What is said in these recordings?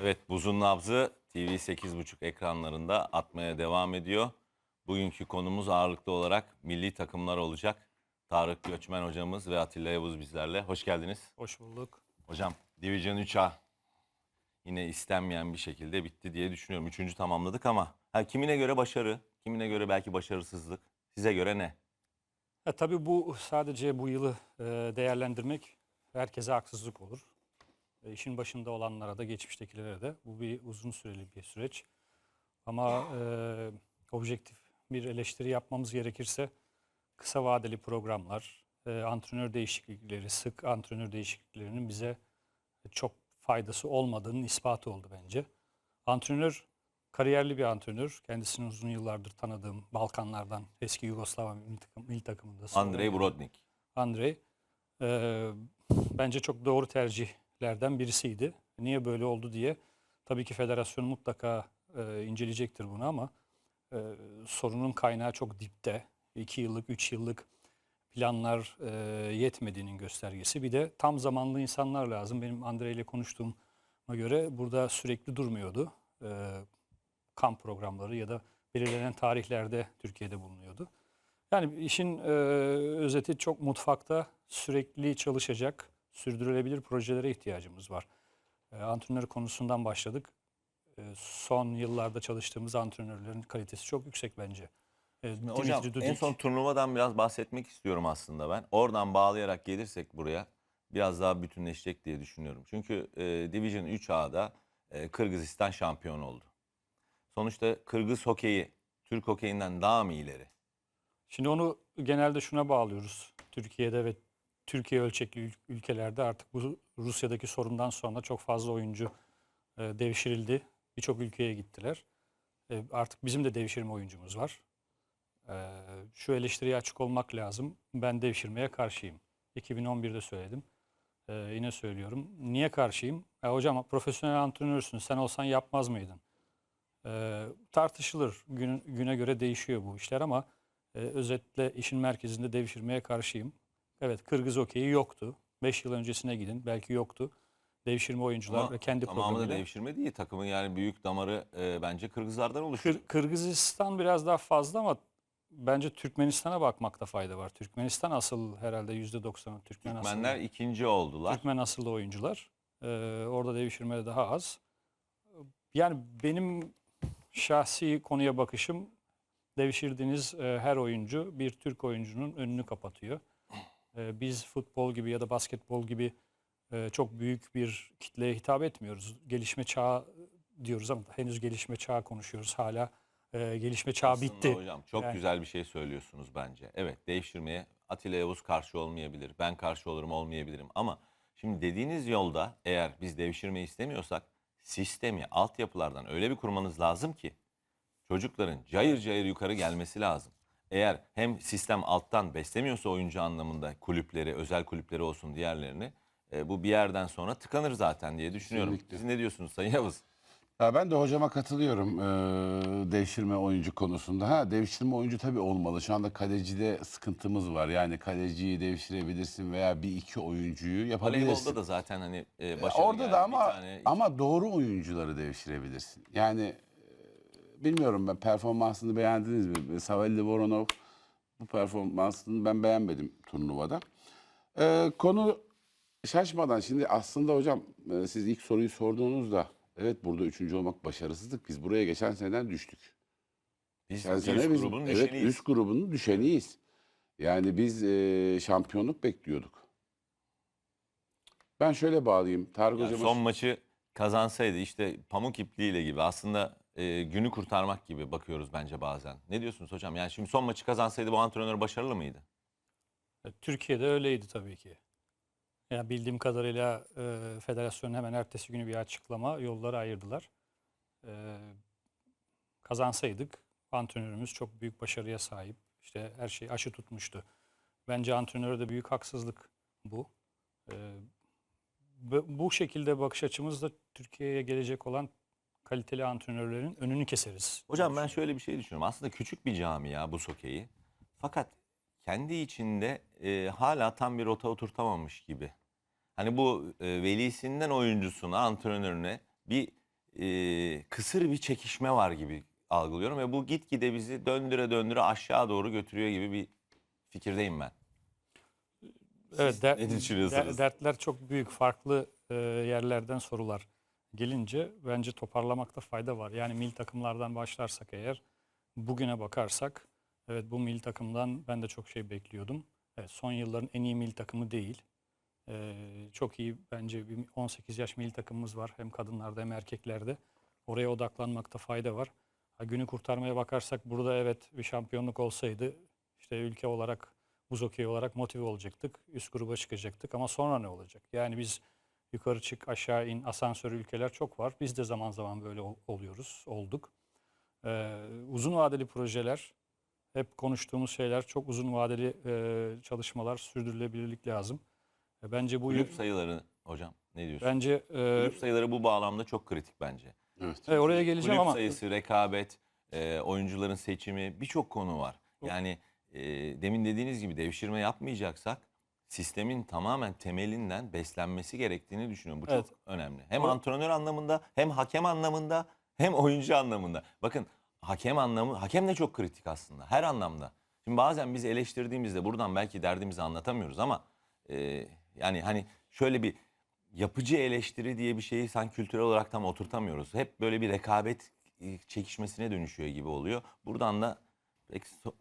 Evet buzun nabzı TV 8.5 ekranlarında atmaya devam ediyor. Bugünkü konumuz ağırlıklı olarak milli takımlar olacak. Tarık Göçmen hocamız ve Atilla Yavuz bizlerle. Hoş geldiniz. Hoş bulduk. Hocam Division 3A yine istenmeyen bir şekilde bitti diye düşünüyorum. Üçüncü tamamladık ama ha, kimine göre başarı, kimine göre belki başarısızlık. Size göre ne? E, tabii bu sadece bu yılı e, değerlendirmek herkese haksızlık olur. E, işin başında olanlara da geçmiştekilere de bu bir uzun süreli bir süreç. Ama e, objektif bir eleştiri yapmamız gerekirse kısa vadeli programlar, e, antrenör değişiklikleri, sık antrenör değişikliklerinin bize çok faydası olmadığının ispatı oldu bence. Antrenör kariyerli bir antrenör. Kendisini uzun yıllardır tanıdığım Balkanlardan eski Yugoslav milli, takım, milli takımında. Andrei Brodnik. Andrei e, bence çok doğru tercihlerden birisiydi. Niye böyle oldu diye tabii ki federasyon mutlaka e, inceleyecektir bunu ama e, sorunun kaynağı çok dipte. 2 yıllık, 3 yıllık planlar e, yetmediğinin göstergesi. Bir de tam zamanlı insanlar lazım. Benim Andrei ile konuştuğuma göre burada sürekli durmuyordu. E, kamp programları ya da belirlenen tarihlerde Türkiye'de bulunuyordu. Yani işin e, özeti çok mutfakta sürekli çalışacak, sürdürülebilir projelere ihtiyacımız var. E, antrenör konusundan başladık. E, son yıllarda çalıştığımız antrenörlerin kalitesi çok yüksek bence. E, Hocam Dimitri en son turnuvadan biraz bahsetmek istiyorum aslında ben. Oradan bağlayarak gelirsek buraya biraz daha bütünleşecek diye düşünüyorum. Çünkü e, Division 3A'da e, Kırgızistan şampiyon oldu. Sonuçta Kırgız hokeyi Türk hokeyinden daha mı ileri? Şimdi onu genelde şuna bağlıyoruz. Türkiye'de ve Türkiye ölçekli ül- ülkelerde artık bu Rusya'daki sorundan sonra çok fazla oyuncu e, devşirildi. Birçok ülkeye gittiler. E, artık bizim de devşirme oyuncumuz var. E, şu eleştiriye açık olmak lazım. Ben devşirmeye karşıyım. 2011'de söyledim. E, yine söylüyorum. Niye karşıyım? E, hocam profesyonel antrenörsün. Sen olsan yapmaz mıydın? E, tartışılır. Gün, güne göre değişiyor bu işler ama e, özetle işin merkezinde devşirmeye karşıyım. Evet Kırgız okeyi yoktu. 5 yıl öncesine gidin belki yoktu. Devşirme oyuncular Ama ve kendi tamamı da programıyla. devşirme değil. Takımın yani büyük damarı e, bence Kırgızlardan oluşuyor. Kır- Kırgızistan biraz daha fazla ama bence Türkmenistan'a bakmakta fayda var. Türkmenistan asıl herhalde %90'ı Türkmen asıllı. Türkmenler ikinci oldular. Türkmen asıllı oyuncular. Ee, orada devşirme daha az. Yani benim şahsi konuya bakışım devşirdiğiniz e, her oyuncu bir Türk oyuncunun önünü kapatıyor. E, biz futbol gibi ya da basketbol gibi e, çok büyük bir kitleye hitap etmiyoruz. Gelişme çağı diyoruz ama henüz gelişme çağı konuşuyoruz. Hala e, gelişme çağı Aslında bitti. hocam çok Yani- güzel bir şey söylüyorsunuz bence. Evet devşirmeye Atilla Yavuz karşı olmayabilir. Ben karşı olurum olmayabilirim. Ama şimdi dediğiniz yolda eğer biz devşirmeyi istemiyorsak sistemi altyapılardan öyle bir kurmanız lazım ki çocukların cayır cayır yukarı gelmesi lazım. Eğer hem sistem alttan beslemiyorsa oyuncu anlamında kulüpleri, özel kulüpleri olsun diğerlerini e, bu bir yerden sonra tıkanır zaten diye düşünüyorum. Kesinlikle. Siz ne diyorsunuz Sayın Yavuz? Ya ben de hocama katılıyorum eee, devşirme oyuncu konusunda. Ha devşirme oyuncu tabii olmalı. Şu anda kalecide sıkıntımız var. Yani kaleciyi devşirebilirsin veya bir iki oyuncuyu yapabilirsin. Voleybolda da zaten hani e, Ya başarılı Orada gelen da ama tane- ama doğru oyuncuları devşirebilirsin. Yani bilmiyorum ben performansını beğendiniz mi? Savelli Voronov bu performansını ben beğenmedim turnuvada. Eee, konu şaşmadan şimdi aslında hocam e, siz ilk soruyu sorduğunuzda evet burada üçüncü olmak başarısızlık. Biz buraya geçen seneden düştük. Biz Geçen üst sene biz grubun evet, düşeniyiz. üst grubunun düşeniyiz. Yani biz e, şampiyonluk bekliyorduk. Ben şöyle bağlayayım. Tarık Yani hocama son maçı kazansaydı işte pamuk ipliğiyle gibi aslında e, günü kurtarmak gibi bakıyoruz bence bazen. Ne diyorsunuz hocam? Yani şimdi son maçı kazansaydı bu antrenör başarılı mıydı? E, Türkiye'de öyleydi tabii ki. Ya bildiğim kadarıyla e, federasyonun hemen ertesi günü bir açıklama yolları ayırdılar. E, kazansaydık antrenörümüz çok büyük başarıya sahip. İşte her şey aşı tutmuştu. Bence antrenöre de büyük haksızlık bu. E, bu- şekilde bakış açımızda Türkiye'ye gelecek olan kaliteli antrenörlerin önünü keseriz. Hocam ben şöyle bir şey düşünüyorum. Aslında küçük bir camia bu sokeyi. Fakat kendi içinde e, hala tam bir rota oturtamamış gibi. Hani bu e, velisinden oyuncusuna, antrenörüne bir e, kısır bir çekişme var gibi algılıyorum ve bu gitgide bizi döndüre döndüre aşağı doğru götürüyor gibi bir fikirdeyim ben. Evet, der- ne düşünüyorsunuz? der- dertler çok büyük, farklı e, yerlerden sorular gelince bence toparlamakta fayda var. Yani milli takımlardan başlarsak eğer, bugüne bakarsak, evet bu milli takımdan ben de çok şey bekliyordum. Evet, son yılların en iyi milli takımı değil. E, çok iyi bence bir 18 yaş milli takımımız var hem kadınlarda hem erkeklerde. Oraya odaklanmakta fayda var. Ha, günü kurtarmaya bakarsak burada evet bir şampiyonluk olsaydı işte ülke olarak buz hokeyi olarak motive olacaktık. Üst gruba çıkacaktık ama sonra ne olacak? Yani biz yukarı çık aşağı in asansör ülkeler çok var. Biz de zaman zaman böyle ol- oluyoruz, olduk. Ee, uzun vadeli projeler, hep konuştuğumuz şeyler çok uzun vadeli e, çalışmalar, sürdürülebilirlik lazım. E, bence bu Kulüp sayıları hocam ne diyorsun? bence e, Kulüp sayıları bu bağlamda çok kritik bence. Evet. e, oraya geleceğim Kulüp ama sayısı, rekabet, e, oyuncuların seçimi birçok konu var. Yani e, demin dediğiniz gibi devşirme yapmayacaksak sistemin tamamen temelinden beslenmesi gerektiğini düşünüyorum. Bu Evet. çok önemli. Hem O- antrenör anlamında, hem hakem anlamında, hem oyuncu anlamında. Bakın hakem anlamı, hakem de çok kritik aslında her anlamda. Şimdi bazen biz eleştirdiğimizde buradan belki derdimizi anlatamıyoruz ama e, yani hani şöyle bir yapıcı eleştiri diye bir şeyi sanki kültürel olarak tam oturtamıyoruz. Hep böyle bir rekabet e, çekişmesine dönüşüyor gibi oluyor. Buradan da pek so-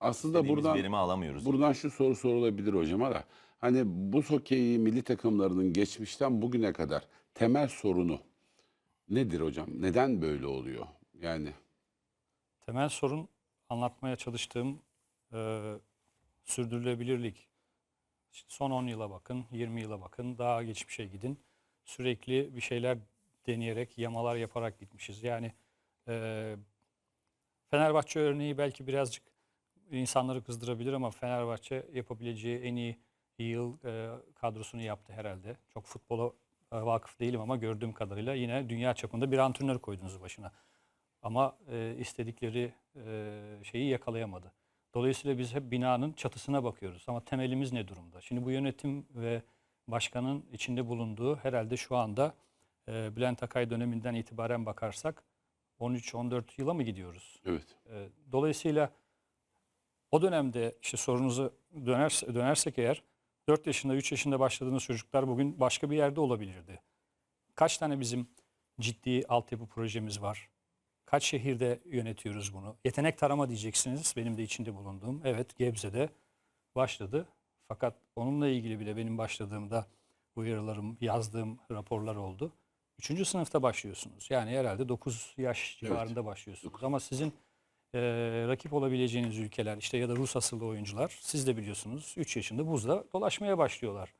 Aslında istediğimiz buradan verimi alamıyoruz. Buradan şu soru sorulabilir hocama da. Hani bu hokeyi milli takımlarının geçmişten bugüne kadar temel sorunu nedir hocam? Neden böyle oluyor? Yani temel sorun anlatmaya çalıştığım e, sürdürülebilirlik. İşte son 10 yıla bakın, 20 yıla bakın, daha geçmişe gidin. Sürekli bir şeyler deneyerek, yamalar yaparak gitmişiz. Yani e, Fenerbahçe örneği belki birazcık insanları kızdırabilir ama Fenerbahçe yapabileceği en iyi yıl e, kadrosunu yaptı herhalde. Çok futbola e, vakıf değilim ama gördüğüm kadarıyla yine dünya çapında bir antrenör koydunuz başına. Ama e, istedikleri e, şeyi yakalayamadı. Dolayısıyla biz hep binanın çatısına bakıyoruz. Ama temelimiz ne durumda? Şimdi bu yönetim ve başkanın içinde bulunduğu herhalde şu anda e, Bülent Akay döneminden itibaren bakarsak 13-14 yıla mı gidiyoruz? evet. E, Dolayısıyla o dönemde işte sorunuzu döner, dönersek eğer 4 yaşında 3 yaşında başladığınız çocuklar bugün başka bir yerde olabilirdi. Kaç tane bizim ciddi altyapı projemiz var? Kaç şehirde yönetiyoruz bunu? Yetenek tarama diyeceksiniz benim de içinde bulunduğum. Evet Gebze'de başladı. Fakat onunla ilgili bile benim başladığımda uyarılarım, yazdığım raporlar oldu. Üçüncü sınıfta başlıyorsunuz. Yani herhalde 9 yaş Evet. civarında başlıyorsunuz. Ama sizin e, rakip olabileceğiniz ülkeler işte ya da Rus asıllı oyuncular siz de biliyorsunuz 3 yaşında buzda dolaşmaya başlıyorlar.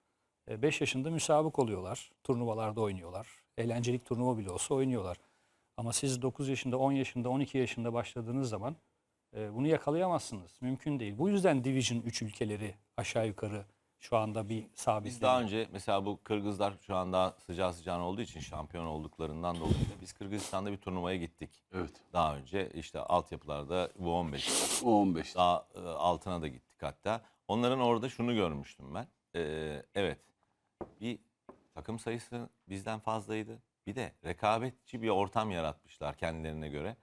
5 yaşında müsabık oluyorlar. Turnuvalarda oynuyorlar. Eğlencelik turnuva bile olsa oynuyorlar. Ama siz 9 yaşında, 10 yaşında, 12 yaşında başladığınız zaman e, bunu yakalayamazsınız. Mümkün değil. Bu yüzden Division 3 ülkeleri aşağı yukarı şu anda bir sabit. Biz daha önce mesela bu Kırgızlar şu anda sıcağı sıcağına olduğu için şampiyon olduklarından dolayı da biz Kırgızistan'da bir turnuvaya gittik. Evet. Daha önce işte altyapılarda bu 15 O 15. daha e, altına da gittik hatta. Onların orada şunu görmüştüm ben. Ee, evet bir takım sayısı bizden fazlaydı. Bir de rekabetçi bir ortam yaratmışlar kendilerine göre.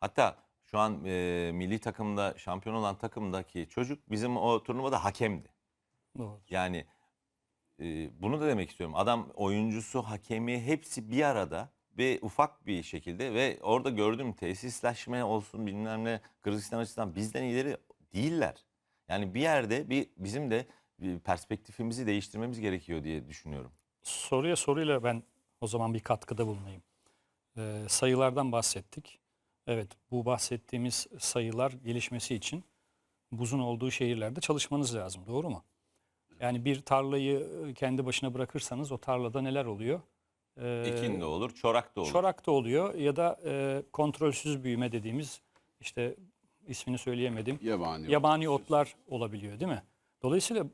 Hatta şu an e, milli takımda şampiyon olan takımdaki çocuk bizim o turnuvada hakemdi. Doğru. Yani e, bunu da demek istiyorum. Adam oyuncusu, hakemi hepsi bir arada ve ufak bir şekilde ve orada gördüğüm tesisleşme olsun bilmem ne Kırgızistan açısından bizden ileri değiller. Yani bir yerde bir bizim de bir perspektifimizi değiştirmemiz gerekiyor diye düşünüyorum. Soruya soruyla ben o zaman bir katkıda bulunayım. Ee, sayılardan bahsettik. Evet bu bahsettiğimiz sayılar gelişmesi için buzun olduğu şehirlerde çalışmanız lazım. Doğru mu? Yani bir tarlayı kendi başına bırakırsanız o tarlada neler oluyor? Ee, Ekin de olur, çorak da olur. Çorak da oluyor ya da e, kontrolsüz büyüme dediğimiz işte ismini söyleyemedim. Yabani. Yabani otlar olabiliyor değil mi? Dolayısıyla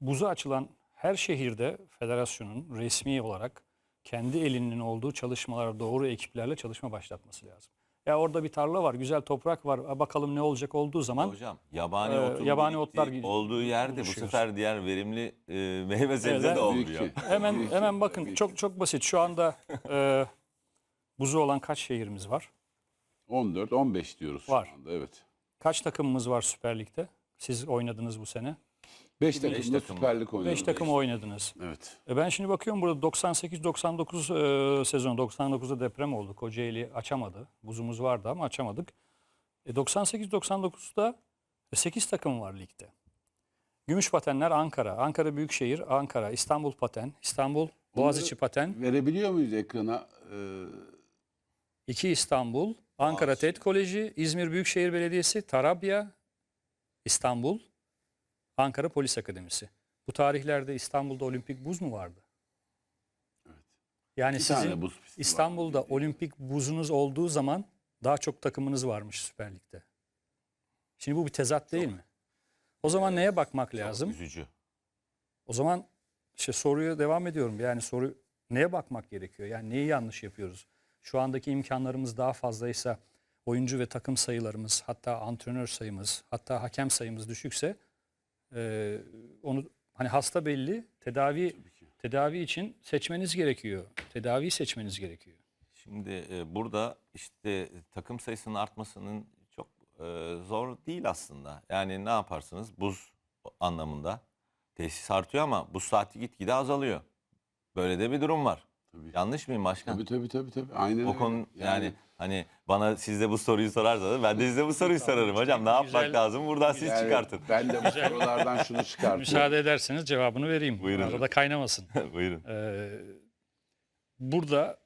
buza açılan her şehirde federasyonun resmi olarak kendi elinin olduğu çalışmalara doğru ekiplerle çalışma başlatması lazım. Ya orada bir tarla var, güzel toprak var. ha Bakalım ne olacak olduğu zaman Hocam yabani Ee, otun yabani otlar olduğu yerde bu sefer diğer verimli e, meyve sebze Evet, de olmuyor. Büyük- hemen büyük- hemen bakın büyük- çok çok basit. Şu anda e, buzu olan kaç şehrimiz var? 14, 15 diyoruz Var. şu anda. Evet. Kaç takımımız var Süper Lig'de? Siz oynadınız bu sene. 5 takımda takım. Süper Lig oynadı. 5 takım oynadınız. Evet. E ben şimdi bakıyorum burada 98-99 e, sezon 99'da deprem oldu. Kocaeli açamadı. Buzumuz vardı ama açamadık. E 98-99'da 8 takım var ligde. Gümüş patenler Ankara, Ankara Büyükşehir, Ankara, İstanbul Paten, İstanbul Boğaziçi Paten, Verebiliyor muyuz ekrana? Ee, 2 İstanbul, Ankara Boğaziçi. TED Koleji, İzmir Büyükşehir Belediyesi, Tarabya, İstanbul, Ankara Polis Akademisi. Bu tarihlerde İstanbul'da olimpik buz mu vardı? Yani iki sizin buz pisti var. İstanbul'da olimpik buzunuz olduğu zaman daha çok takımınız varmış Süper Lig'de. Şimdi bu bir tezat değil mi? O zaman neye bakmak lazım? Üzücü. O zaman işte soruya devam ediyorum. Yani soru neye bakmak gerekiyor? Yani neyi yanlış yapıyoruz? Şu andaki imkanlarımız daha fazlaysa oyuncu ve takım sayılarımız hatta antrenör sayımız hatta hakem sayımız düşükse e, onu hani hasta belli tedavi tedavi için seçmeniz gerekiyor. Tedaviyi seçmeniz gerekiyor. Şimdi e, burada işte takım sayısının artmasının çok e, zor değil aslında. Yani ne yaparsınız? Buz anlamında tesis artıyor ama buz saati gitgide azalıyor. Böyle de bir durum var. Tabii. Yanlış mıyım başkan? Tabii tabii tabii. tabii. Aynen O öyle. konu yani, hani bana siz de bu soruyu sorarsanız ben de size bu soruyu sorarım hocam. Ne yapmak Güzel- lazım? Buradan siz Yani çıkartın. Ben de bu sorulardan şunu çıkartıyorum. Müsaade ederseniz cevabını vereyim. Buyurun. Arada kaynamasın. Buyurun. Ee, burada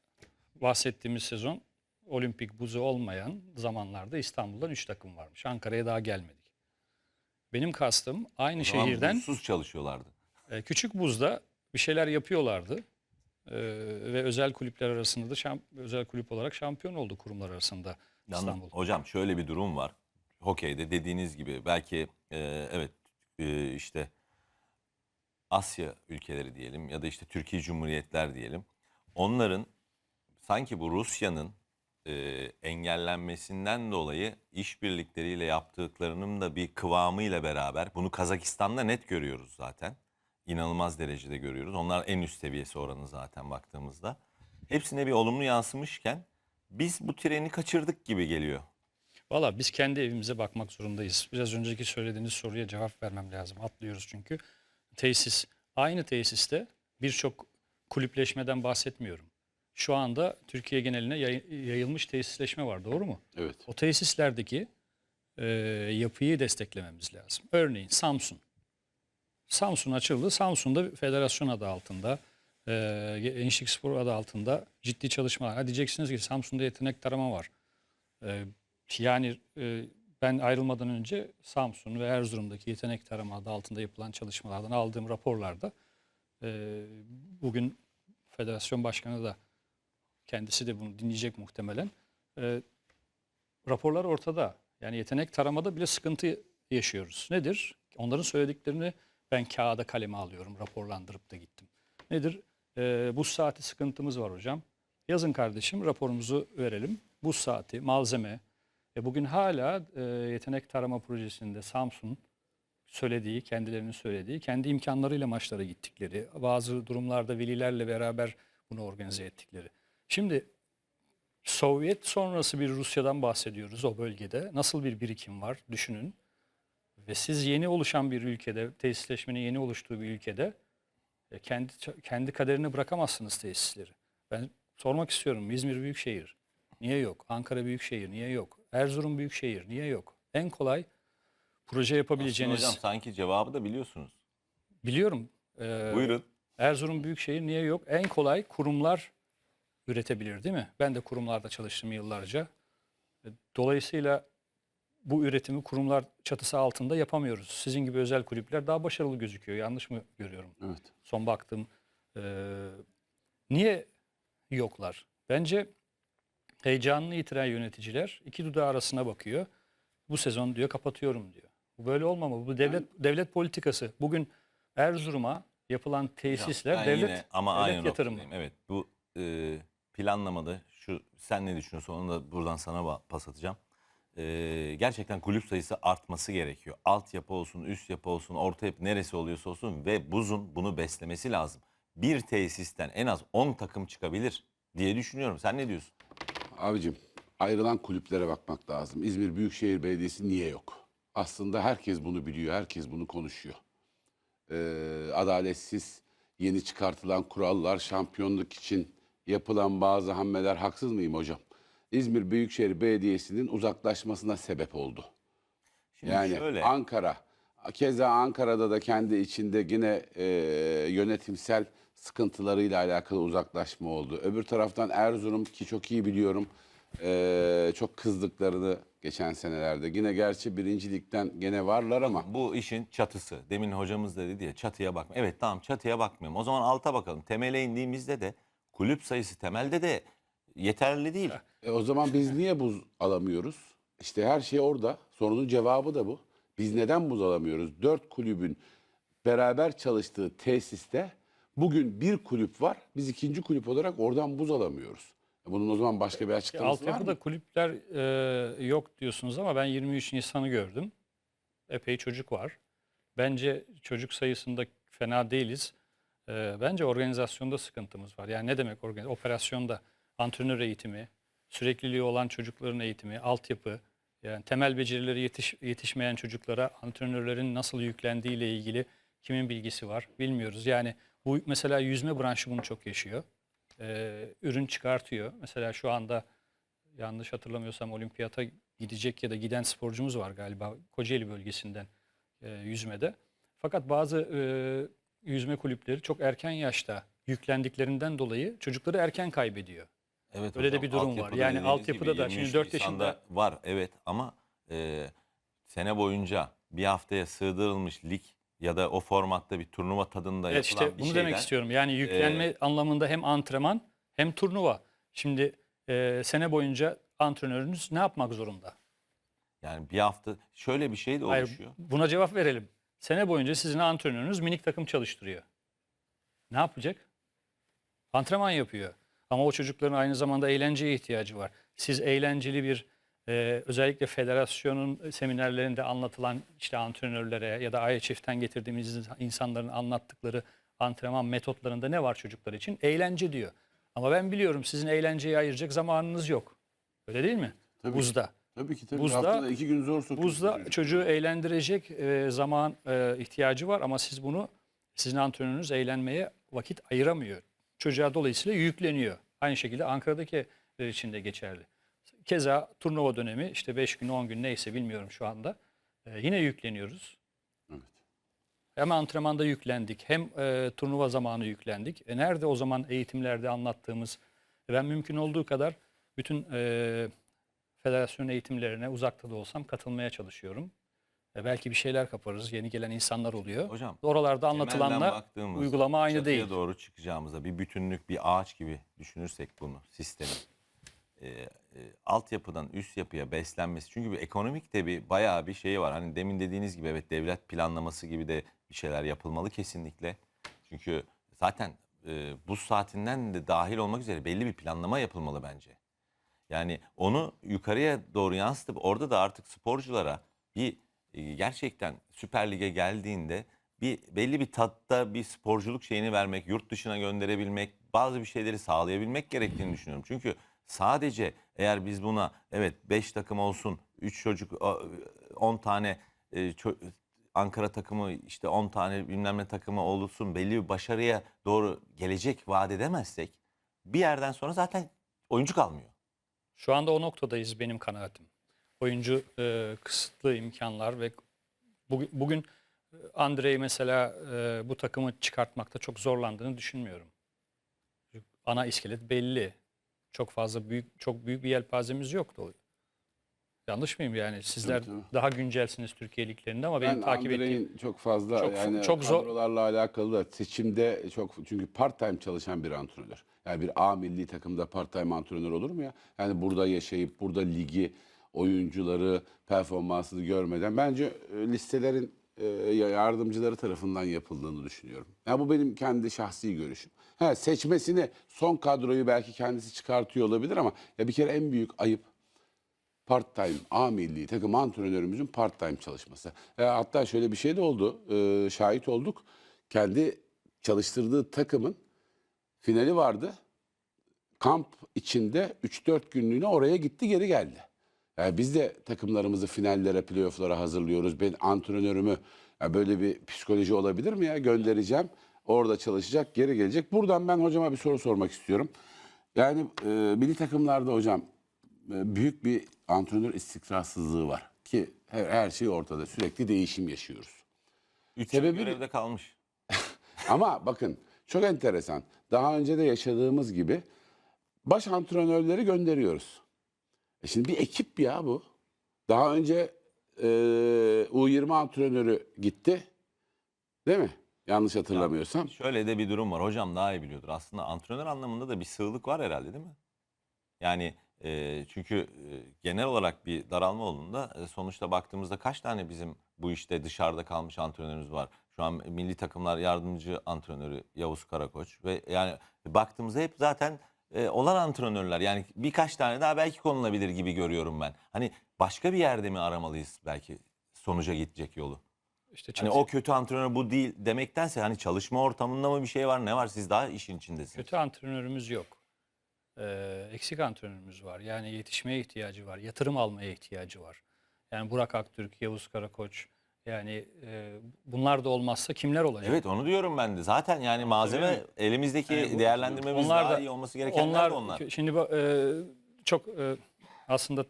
bahsettiğimiz sezon olimpik buzu olmayan zamanlarda İstanbul'dan 3 takım varmış. Ankara'ya daha gelmedik. Benim kastım aynı O zaman şehirden buzsuz çalışıyorlardı. e, küçük buzda bir şeyler yapıyorlardı. Ee, ve özel kulüpler arasında da şamp- özel kulüp olarak şampiyon oldu kurumlar arasında Yalnız İstanbul. hocam şöyle bir durum var. Hokeyde dediğiniz gibi belki e, evet e, işte Asya ülkeleri diyelim ya da işte Türkiye Cumhuriyetler diyelim. Onların sanki bu Rusya'nın e, engellenmesinden dolayı işbirlikleriyle yaptıklarının da bir kıvamıyla beraber bunu Kazakistan'da net görüyoruz zaten. İnanılmaz derecede görüyoruz. Onlar en üst seviyesi oranı zaten baktığımızda. Hepsine bir olumlu yansımışken biz bu treni kaçırdık gibi geliyor. Valla biz kendi evimize bakmak zorundayız. Biraz önceki söylediğiniz soruya cevap vermem lazım. Atlıyoruz çünkü. Tesis. Aynı tesiste birçok kulüpleşmeden bahsetmiyorum. Şu anda Türkiye geneline yay- yayılmış tesisleşme var. Doğru mu? Evet. O tesislerdeki e, yapıyı desteklememiz lazım. Örneğin Samsun. Samsun açıldı. Samsun'da federasyon adı altında, e, Gençlik Spor adı altında ciddi çalışmalar. Ha diyeceksiniz ki Samsun'da yetenek tarama var. E, yani e, ben ayrılmadan önce Samsun ve Erzurum'daki yetenek tarama adı altında yapılan çalışmalardan aldığım raporlarda e, bugün federasyon başkanı da kendisi de bunu dinleyecek muhtemelen. Raporlar ortada. Yani yetenek taramada bile sıkıntı yaşıyoruz. Nedir? Onların söylediklerini ben kağıda kaleme alıyorum, raporlandırıp da gittim. Nedir? Ee, buz saati sıkıntımız var hocam. Yazın kardeşim raporumuzu verelim. Buz saati, malzeme. E bugün hala e, yetenek tarama projesinde Samsun söylediği, kendilerinin söylediği, kendi imkanlarıyla maçlara gittikleri, bazı durumlarda velilerle beraber bunu organize ettikleri. Şimdi Sovyet sonrası bir Rusya'dan bahsediyoruz o bölgede. Nasıl bir birikim var düşünün. Ve siz yeni oluşan bir ülkede, tesisleşmenin yeni oluştuğu bir ülkede e, kendi kendi kaderine bırakamazsınız tesisleri. Ben sormak istiyorum İzmir Büyükşehir niye yok? Ankara Büyükşehir niye yok? Erzurum Büyükşehir niye yok? En kolay proje Aslında yapabileceğiniz hocam sanki cevabı da biliyorsunuz. biliyorum. e, Buyurun. Erzurum Büyükşehir niye yok? En kolay kurumlar üretebilir değil mi? Ben de kurumlarda çalıştım yıllarca. E, Dolayısıyla bu üretimi kurumlar çatısı altında yapamıyoruz. Sizin gibi özel kulüpler daha başarılı gözüküyor. Yanlış mı görüyorum? Evet. Son baktım. Ee, niye yoklar? Bence heyecanını yitiren yöneticiler iki dudağı arasına bakıyor. Bu sezon diyor kapatıyorum diyor. Bu böyle olmamalı. Bu devlet devlet politikası. Bugün Erzurum'a yapılan tesisler Ben devlet, yine ama devlet aynı yatırımı. Evet bu e, planlamada şu sen ne düşünüyorsun onu da buradan sana pas atacağım. E, gerçekten kulüp sayısı artması gerekiyor. Altyapı olsun, üst yapı olsun, orta yapı neresi oluyorsa olsun ve buzun bunu beslemesi lazım. Bir tesisten en az 10 takım çıkabilir diye düşünüyorum. Sen ne diyorsun? Abicim ayrılan kulüplere bakmak lazım. İzmir Büyükşehir Belediyesi niye yok? Aslında herkes bunu biliyor, herkes bunu konuşuyor. Ee, adaletsiz yeni çıkartılan kurallar, şampiyonluk için yapılan bazı hamleler haksız mıyım hocam? İzmir Büyükşehir Belediyesi'nin uzaklaşmasına sebep oldu. Şimdi Yani şöyle. Ankara, keza Ankara'da da kendi içinde yine e, yönetimsel sıkıntılarıyla alakalı uzaklaşma oldu. Öbür taraftan Erzurum ki çok iyi biliyorum e, çok kızdıklarını geçen senelerde. Yine gerçi birincilikten gene varlar ama Bu işin çatısı. Demin hocamız da dedi ya çatıya bakma. Evet tamam çatıya bakmıyorum. O zaman alta bakalım. Temele indiğimizde de kulüp sayısı temelde de yeterli değil. E, o zaman biz niye buz alamıyoruz? İşte her şey orada. Sorunun cevabı da bu. Biz neden buz alamıyoruz? Dört kulübün beraber çalıştığı tesiste bugün bir kulüp var. Biz ikinci kulüp olarak oradan buz alamıyoruz. E, Bunun o zaman başka bir açıklaması var Altyapıda mı? kulüpler e, yok diyorsunuz ama ben 23 Nisan'ı gördüm. Epey çocuk var. Bence çocuk sayısında fena değiliz. E, bence organizasyonda sıkıntımız var. Yani ne demek organizasyon? Operasyonda antrenör eğitimi, sürekliliği olan çocukların eğitimi, altyapı, yani temel becerileri yetiş, yetişmeyen çocuklara antrenörlerin nasıl yüklendiği ile ilgili kimin bilgisi var bilmiyoruz. Yani bu mesela yüzme branşı bunu çok yaşıyor. E, ürün çıkartıyor. Mesela şu anda yanlış hatırlamıyorsam olimpiyata gidecek ya da giden sporcumuz var galiba Kocaeli bölgesinden e, yüzmede. Fakat bazı e, yüzme kulüpleri çok erken yaşta yüklendiklerinden dolayı çocukları erken kaybediyor. Evet Öyle de hocam, bir durum var. altyapıda Yani dediğiniz altyapıda gibi da şimdi 23 dört Nisan'da yaşında- var evet ama e, sene boyunca bir haftaya sığdırılmış lig ya da o formatta bir turnuva tadında Evet yapılan işte bir bunu şeyden demek istiyorum. Yani yüklenme anlamında hem antrenman hem turnuva. Şimdi e, sene boyunca antrenörünüz ne yapmak zorunda? yani bir hafta şöyle bir şey de Hayır, oluşuyor. buna cevap verelim. Sene boyunca sizin antrenörünüz minik takım çalıştırıyor. Ne yapacak? Antrenman yapıyor. Ama o çocukların aynı zamanda eğlenceye ihtiyacı var. Siz eğlenceli bir e, özellikle federasyonun seminerlerinde anlatılan işte antrenörlere ya da IHF'ten getirdiğimiz insanların anlattıkları antrenman metotlarında ne var çocuklar için? Eğlence diyor. Ama ben biliyorum sizin eğlenceye ayıracak zamanınız yok. Öyle değil mi? Tabii. Buzda. Tabii ki tabii. Buzda- Haftada iki gün zor sokuyorsun Buzda çocuğu. çocuğu eğlendirecek e, zaman e, ihtiyacı var ama siz bunu sizin antrenörünüz eğlenmeye vakit ayıramıyor. Çocuğa dolayısıyla yükleniyor. Aynı şekilde Ankara'daki için de geçerli. Keza turnuva dönemi işte 5 gün 10 gün neyse bilmiyorum şu anda. E, yine yükleniyoruz. Evet. Hem antrenmanda yüklendik hem e, turnuva zamanı yüklendik. E, nerede o zaman eğitimlerde anlattığımız ben mümkün olduğu kadar bütün e, federasyon eğitimlerine uzakta da olsam katılmaya çalışıyorum. E, belki bir şeyler kaparız. Yeni gelen insanlar oluyor. Hocam, Oralarda anlatılanla uygulama aynı değil. doğru çıkacağımızda bir bütünlük, bir ağaç gibi düşünürsek bunu, sistemi. e, e, altyapıdan üst yapıya beslenmesi. Çünkü bir ekonomik de bir bayağı bir şeyi var. Hani demin dediğiniz gibi evet devlet planlaması gibi de bir şeyler yapılmalı kesinlikle. Çünkü zaten e, buz saatinden de dahil olmak üzere belli bir planlama yapılmalı bence. Yani onu yukarıya doğru yansıtıp orada da artık sporculara bir gerçekten Süper Lig'e geldiğinde bir belli bir tatta bir sporculuk şeyini vermek, yurt dışına gönderebilmek, bazı bir şeyleri sağlayabilmek gerektiğini düşünüyorum. Çünkü sadece eğer biz buna evet 5 takım olsun, 3 çocuk, 10 tane e, Ankara takımı işte 10 tane bilmem ne takımı olursun belli bir başarıya doğru gelecek vaat edemezsek bir yerden sonra zaten oyuncu kalmıyor. Şu anda o noktadayız benim kanaatim. Oyuncu e, kısıtlı imkanlar ve bugün, bugün e, Andrei mesela e, bu takımı çıkartmakta çok zorlandığını düşünmüyorum. Ana iskelet belli. Çok fazla büyük çok büyük bir yelpazemiz yoktu. Yanlış mıyım yani? Sizler Tabii, tabii. daha güncelsiniz Türkiye liglerinde ama benim Ben takip ettiğim çok fazla Çok- yani çok zor- kadrolarla alakalı da seçimde çok çünkü part time çalışan bir antrenör. Yani bir A milli takımda part time antrenör olur mu ya? Yani burada yaşayıp burada ligi, oyuncuları, performansını görmeden bence e, listelerin e, yardımcıları tarafından yapıldığını düşünüyorum. Yani bu benim kendi şahsi görüşüm. Ha, seçmesini son kadroyu belki kendisi çıkartıyor olabilir ama ya bir kere en büyük ayıp part-time A milli takım antrenörümüzün part-time çalışması. E, hatta şöyle bir şey de oldu. e, şahit olduk. Kendi çalıştırdığı takımın finali vardı. kamp içinde 3-4 günlüğüne oraya gitti geri geldi. Yani biz de takımlarımızı finallere, playoff'lara hazırlıyoruz. Ben antrenörümü ya böyle bir psikoloji olabilir mi ya? Göndereceğim. Orada çalışacak, geri gelecek. Buradan ben hocama bir soru sormak istiyorum. Yani e, milli takımlarda hocam e, büyük bir antrenör istikrarsızlığı var. Ki her, her şey ortada. Sürekli değişim yaşıyoruz. 3 yıl Sebebi- görevde kalmış. Ama bakın çok enteresan. Daha önce de yaşadığımız gibi baş antrenörleri gönderiyoruz. E şimdi bir ekip ya bu. Daha önce e, U20 antrenörü gitti. Değil mi? Yanlış hatırlamıyorsam. Şöyle de bir durum var. Hocam daha iyi biliyordur. Aslında antrenör anlamında da bir sığlık var herhalde değil mi? Yani e, çünkü e, genel olarak bir daralma olduğunda e, sonuçta baktığımızda kaç tane bizim bu işte dışarıda kalmış antrenörümüz var. Şu an milli takımlar yardımcı antrenörü Yavuz Karakoç ve yani baktığımızda hep zaten e, olan antrenörler. Yani birkaç tane daha belki konulabilir gibi görüyorum ben. Hani başka bir yerde mi aramalıyız belki sonuca gidecek yolu? İşte Hani o kötü antrenör bu değil demektense hani çalışma ortamında mı bir şey var ne var siz daha işin içindesiniz. Kötü antrenörümüz yok. Ee, eksik antrenörümüz var. Yani yetişmeye ihtiyacı var. Yatırım almaya ihtiyacı var. Yani Burak Aktürk, Yavuz Karakoç. Yani e, bunlar da olmazsa kimler olacak? Evet onu diyorum ben de. Zaten yani malzeme elimizdeki Yani bu- değerlendirmemiz onlar daha da- iyi olması gerekenler de onlar. Şimdi bu, e, çok e, aslında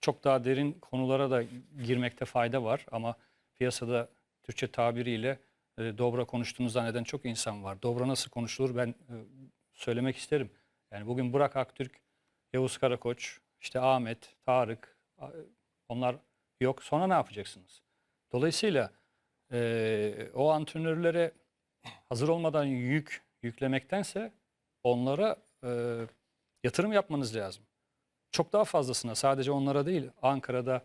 çok daha derin konulara da girmekte fayda var ama piyasada Türkçe tabiriyle e, dobra konuştuğunu zanneden çok insan var. Dobra nasıl konuşulur ben e, söylemek isterim. Yani bugün Burak Aktürk, Yavuz Karakoç, işte Ahmet, Tarık a- onlar yok. Sonra ne yapacaksınız? Dolayısıyla e, o antrenörlere hazır olmadan yük yüklemektense onlara e, yatırım yapmanız lazım. Çok daha fazlasına sadece onlara değil Ankara'da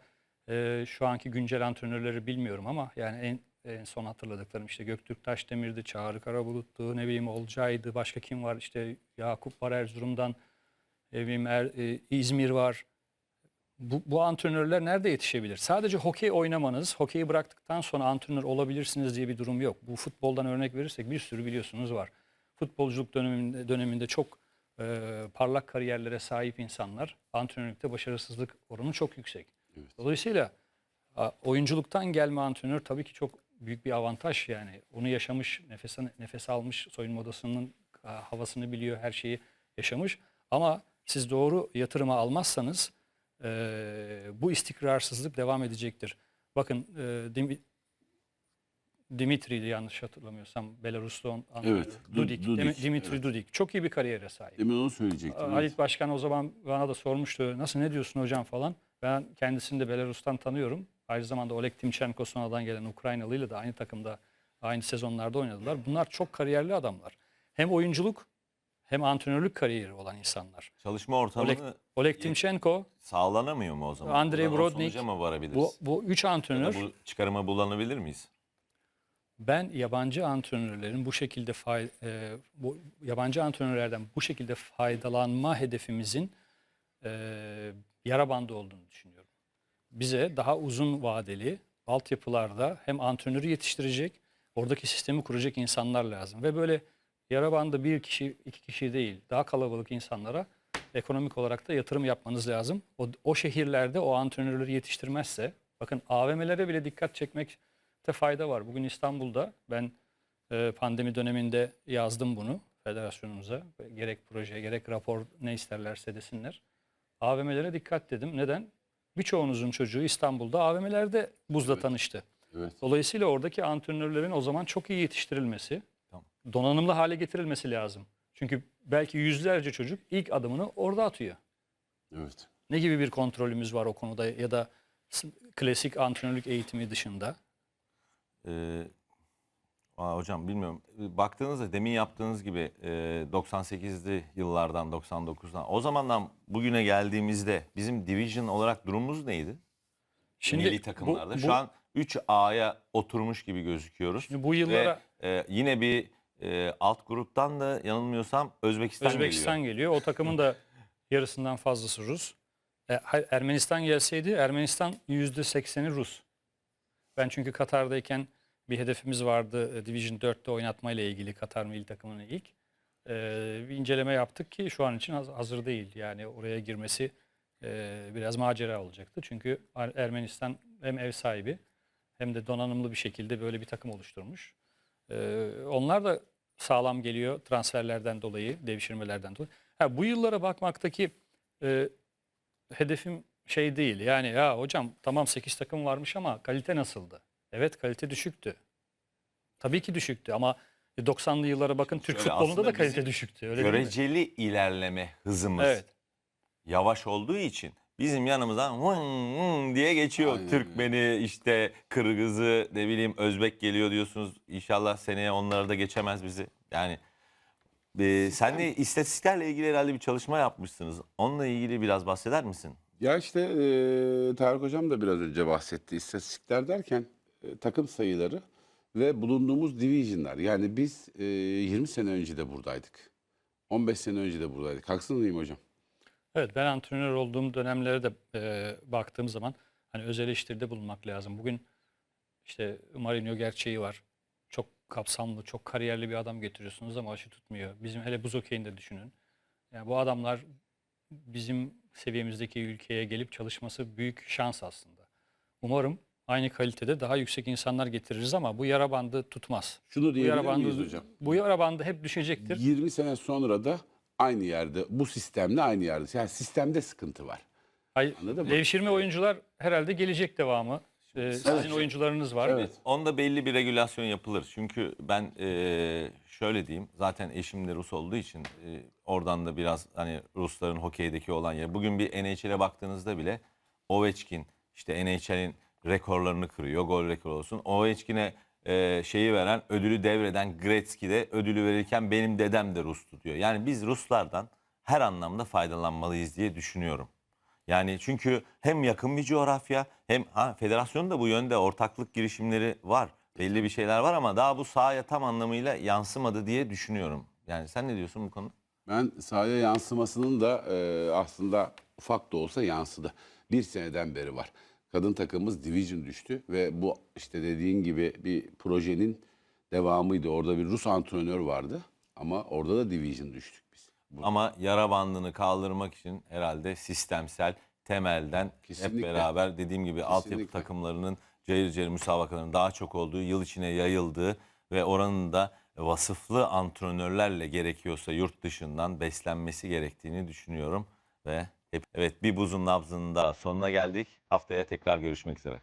e, şu anki güncel antrenörleri bilmiyorum ama yani en, en son hatırladıklarım işte Göktürk Taşdemir'di, Çağrı Karabulut'tu, ne bileyim Olcay'dı, başka kim var işte Yakup var Erzurum'dan, ne bileyim Er- e, İzmir var. Bu, bu antrenörler nerede yetişebilir? Sadece hokey oynamanız, hokeyi bıraktıktan sonra antrenör olabilirsiniz diye bir durum yok. Bu futboldan örnek verirsek bir sürü biliyorsunuz var. Futbolculuk döneminde, döneminde çok e, parlak kariyerlere sahip insanlar antrenörlükte başarısızlık oranı çok yüksek. Dolayısıyla a, oyunculuktan gelme antrenör tabii ki çok büyük bir avantaj yani. Onu yaşamış, nefes, nefes almış, soyunma odasının havasını biliyor, her şeyi yaşamış. Ama siz doğru yatırıma almazsanız e, bu istikrarsızlık devam edecektir. Bakın e, Dimi- Dimitri'ydi yanlış hatırlamıyorsam Belarus'ta Evet, Du- Dudik, Dudik, Dimitri evet. Dudik çok iyi bir kariyere sahip. Demin onu söyleyecektim. evet. Halit Başkan o zaman bana da sormuştu nasıl ne diyorsun hocam falan. Ben kendisini de Belarus'tan tanıyorum. Aynı zamanda Oleg Timchenko sonradan gelen Ukraynalıyla da aynı takımda aynı sezonlarda oynadılar. Bunlar çok kariyerli adamlar. Hem oyunculuk hem antrenörlük kariyeri olan insanlar. Çalışma ortamını Oleg, Oleg Timchenko sağlanamıyor mu o zaman? Andrei Buradan Brodnik, mı varabiliriz? bu, bu üç antrenör bu çıkarıma bulanabilir miyiz? ben yabancı antrenörlerin bu şekilde fay, e, bu yabancı antrenörlerden bu şekilde faydalanma hedefimizin e, yara bandı olduğunu düşünüyorum. Bize daha uzun vadeli altyapılarda hem antrenörü yetiştirecek, oradaki sistemi kuracak insanlar lazım. Ve böyle yara bandı bir kişi, iki kişi değil, daha kalabalık insanlara ekonomik olarak da yatırım yapmanız lazım. O, o şehirlerde o antrenörleri yetiştirmezse, bakın AVM'lere bile dikkat çekmekte fayda var. Bugün İstanbul'da ben e, pandemi döneminde yazdım bunu federasyonumuza. Gerek proje, gerek rapor ne isterlerse desinler. AVM'lere dikkat dedim. Neden? Birçoğunuzun çocuğu İstanbul'da AVM'lerde buzla tanıştı. Evet. Dolayısıyla oradaki antrenörlerin o zaman çok iyi yetiştirilmesi. Donanımlı hale getirilmesi lazım. Çünkü belki yüzlerce çocuk ilk adımını orada atıyor. Evet. Ne gibi bir kontrolümüz var o konuda ya da klasik antrenörlük eğitimi dışında? Ee, aa, hocam bilmiyorum. Baktığınızda demin yaptığınız gibi e, 98'li yıllardan 99'dan o zamandan bugüne geldiğimizde bizim division olarak durumumuz neydi? Milli takımlarda. bu- Şu an 3A'ya oturmuş gibi gözüküyoruz. Şimdi bu yıllara Ve e, yine bir e, alt gruptan da yanılmıyorsam Özbekistan, Özbekistan geliyor. geliyor. O takımın da yarısından fazlası Rus. E, Ermenistan gelseydi Ermenistan %80'i Rus. Ben çünkü Katar'dayken bir hedefimiz vardı e, Division 4'te oynatma ile ilgili Katar milli takımını ilk. Ee, bir inceleme yaptık ki şu an için haz- hazır değil. Yani oraya girmesi e, biraz macera olacaktı. Çünkü Ermenistan hem ev sahibi hem de donanımlı bir şekilde böyle bir takım oluşturmuş. Ee, onlar da sağlam geliyor transferlerden dolayı, devşirmelerden dolayı. Ha, bu yıllara bakmaktaki e, hedefim şey değil. Yani ya hocam tamam 8 takım varmış ama kalite nasıldı? Evet kalite düşüktü. Tabii ki düşüktü ama 90'lı yıllara bakın Türk Şöyle futbolunda da kalite düşüktü. Öyle? Göreceli ilerleme hızımız Evet. yavaş olduğu için bizim yanımızdan vın vın diye geçiyor. Aynen Türkmeni işte Kırgız'ı ne bileyim Özbek geliyor diyorsunuz. İnşallah seneye onları da geçemez bizi. Yani e, sen de istatistiklerle ilgili herhalde bir çalışma yapmışsınız. Onunla ilgili biraz bahseder misin? Ya işte e, Tarık Hocam da biraz önce bahsetti. İstatistikler derken e, takım sayıları ve bulunduğumuz divisionlar. Yani biz e, 20 sene önce de buradaydık. 15 sene önce de buradaydık. Haksız mıyım hocam? Evet ben antrenör olduğum dönemlere de e, baktığım zaman hani öz eleştiride bulunmak lazım. Bugün işte Mourinho gerçeği var. Çok kapsamlı, çok kariyerli bir adam getiriyorsunuz ama aşı tutmuyor. Bizim hele buz okeyinde düşünün. Yani bu adamlar bizim seviyemizdeki ülkeye gelip çalışması büyük şans aslında. Umarım aynı kalitede daha yüksek insanlar getiririz ama bu yara bandı tutmaz. Şunu Bu yara diyebilir miyiz hocam? bu yara bandı hep düşecektir. 20 sene sonra da aynı yerde, bu sistemle aynı yerde. Yani sistemde sıkıntı var. Hayır, Anladın mı? devşirme oyuncular herhalde gelecek devamı. Ee, sizin oyuncularınız var. Evet. Onda belli bir regülasyon yapılır. Çünkü ben e, şöyle diyeyim. Zaten eşim de Rus olduğu için e, oradan da biraz hani Rusların hokeydeki olan yer. Bugün bir NHL'e baktığınızda bile Ovechkin işte NHL'in rekorlarını kırıyor. Gol rekoru olsun. Ovechkin'e e, şeyi veren, ödülü devreden Gretzky de ödülü verirken benim dedem de Rus'tu diyor. Yani biz Ruslardan her anlamda faydalanmalıyız diye düşünüyorum. Yani çünkü hem yakın bir coğrafya hem ha, federasyonun da bu yönde ortaklık girişimleri var. Belli bir şeyler var ama daha bu sahaya tam anlamıyla yansımadı diye düşünüyorum. Yani sen ne diyorsun bu konuda? Ben sahaya yansımasının da e, aslında ufak da olsa yansıdı. Bir seneden beri var. Kadın takımımız division düştü ve bu işte dediğin gibi bir projenin devamıydı. Orada bir Rus antrenör vardı ama orada da division düştük biz. Bu- Ama yara bandını kaldırmak için herhalde sistemsel temelden Kesinlikle. hep beraber dediğim gibi altyapı takımlarının cayır cayır müsabakaların daha çok olduğu, yıl içine yayıldığı ve oranın da vasıflı antrenörlerle gerekiyorsa yurt dışından beslenmesi gerektiğini düşünüyorum ve evet bir buzun nabzının da sonuna geldik. Haftaya tekrar görüşmek üzere.